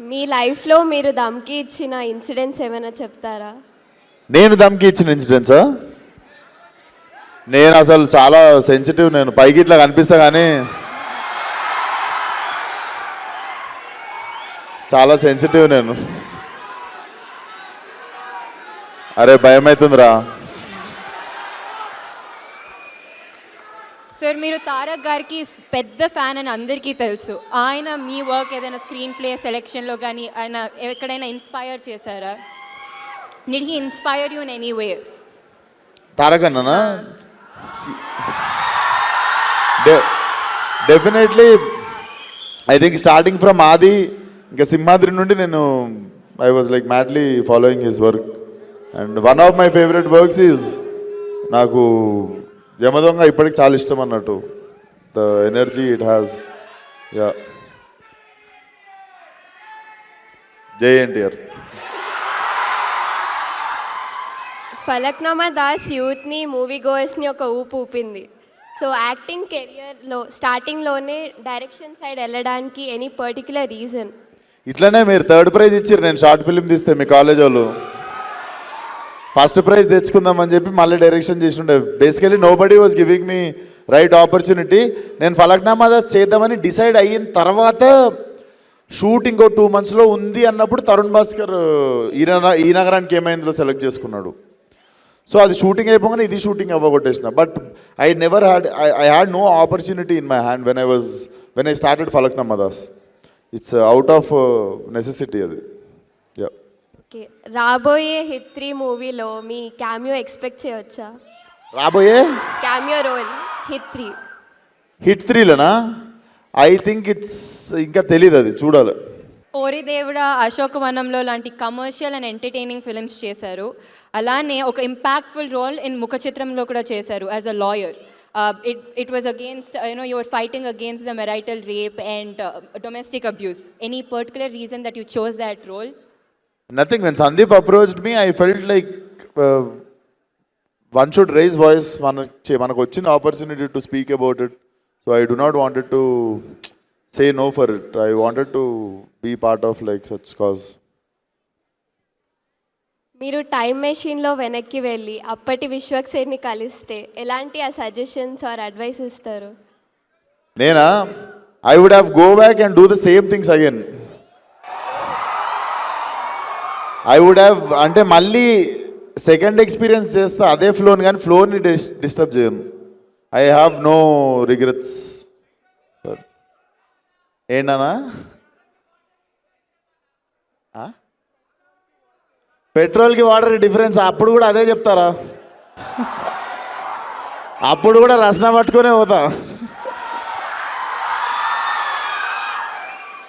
మీ లైఫ్లో మీరు దమ్కి ఇచ్చిన ఇన్సిడెంట్స్ ఏమైనా చెప్తారా? నేను దమ్కి ఇచ్చిన ఇన్సిడెంట్సా నేను అసలు చాలా సెన్సిటివ్ నేను పైకి ఇట్లా కనిపిస్తా కానీ చాలా సెన్సిటివ్ నేను. అరే భయం అవుతుందిరా సార్ మీరు తారక్ గారికి పెద్ద ఫ్యాన్ అని అందరికీ తెలుసు. ఆయన మీ వర్క్ ఏదైనా స్క్రీన్ ప్లే సెలెక్షన్లో కానీ ఆయన ఎక్కడైనా ఇన్స్పైర్ చేశారా? Did he inspire you in any way Tarak అన్ననా? Definitely I think starting from Aadi ఇంకా సింహాద్రి నుండి నేను I was like madly following his work and one of my favourite works is నాకు యమదొంగ ఇప్పటికి చాలా ఇష్టం అన్నట్టు. The energy it has ya Jai NTR. Falaknuma Das యూత్ని movie గోయర్స్ని ఒక ఊపు ఊపింది. సో యాక్టింగ్ కెరియర్లో స్టార్టింగ్లోనే డైరెక్షన్ సైడ్ వెళ్ళడానికి ఎనీ పర్టికులర్ రీజన్ ఇట్లనే మీరు థర్డ్ ప్రైజ్ ఇచ్చారు నేను షార్ట్ ఫిల్మ్ తీస్తే మీ కాలేజ్ వాళ్ళు. ఫస్ట్ ప్రైజ్ తెచ్చుకుందామని చెప్పి మళ్ళీ డైరెక్షన్ చేసిండే. Basically nobody was giving me right opportunity నేను ఫలక్నామా దాస్ చేద్దామని డిసైడ్ అయిన తర్వాత షూట్ ఇంకో టూ మంత్స్లో ఉంది అన్నప్పుడు తరుణ్ భాస్కర్ ఈ ఈ నగరానికి ఏమైందో సెలెక్ట్ చేసుకున్నాడు. సో అది షూటింగ్ అయిపోగానే ఇది shooting అవ్వగొట్టేసిన. But I never had I had no opportunity in my hand when I was when I started Falaknuma Das it's out of necessity అది. ఓకే. రాబోయే హిట్ త్రీ మూవీలో మీ క్యామియో ఎక్స్పెక్ట్ చేయవచ్చా రాబోయే? Cameo role hit three hit త్రీలోనా I think it's ఇంకా తెలియదు అది చూడాలి. ఓరి దేవుడ అశోకవనంలో లాంటి కమర్షియల్ అండ్ ఎంటర్టైనింగ్ ఫిల్మ్స్ చేశారు. అలానే ఒక ఇంపాక్ట్ఫుల్ రోల్ ఇన్ ముఖ చిత్రంలో కూడా చేశారు as a lawyer. It it was against you know your fighting against the marital rape and domestic abuse. Any particular reason that you chose that role? Nothing when Sandeep approached me I felt like one should raise voice మన మనకు వచ్చిన opportunity to speak about it so I do not wanted to say no for it I wanted to be part of like such cause మీరు time మెషిన్లో వెనక్కి వెళ్ళి అప్పటి విశ్వక్సేన్ని కలిస్తే ఎలాంటి ఆ సజెషన్స్ ఆర్ అడ్వైస్ ఇస్తారు? నేనా? I would have go back and do the same things again I would have అంటే మళ్ళీ సెకండ్ ఎక్స్పీరియన్స్ చేస్తా అదే ఫ్లోని కానీ ఫ్లోని డిస్టర్బ్ చేయను. ఐ హ్యావ్ నో రిగ్రెట్స్ ఏంటనా పెట్రోల్కి వాటర్ డిఫరెన్స్ అప్పుడు కూడా అదే చెప్తారా? అప్పుడు కూడా రసన పట్టుకునే పోతా.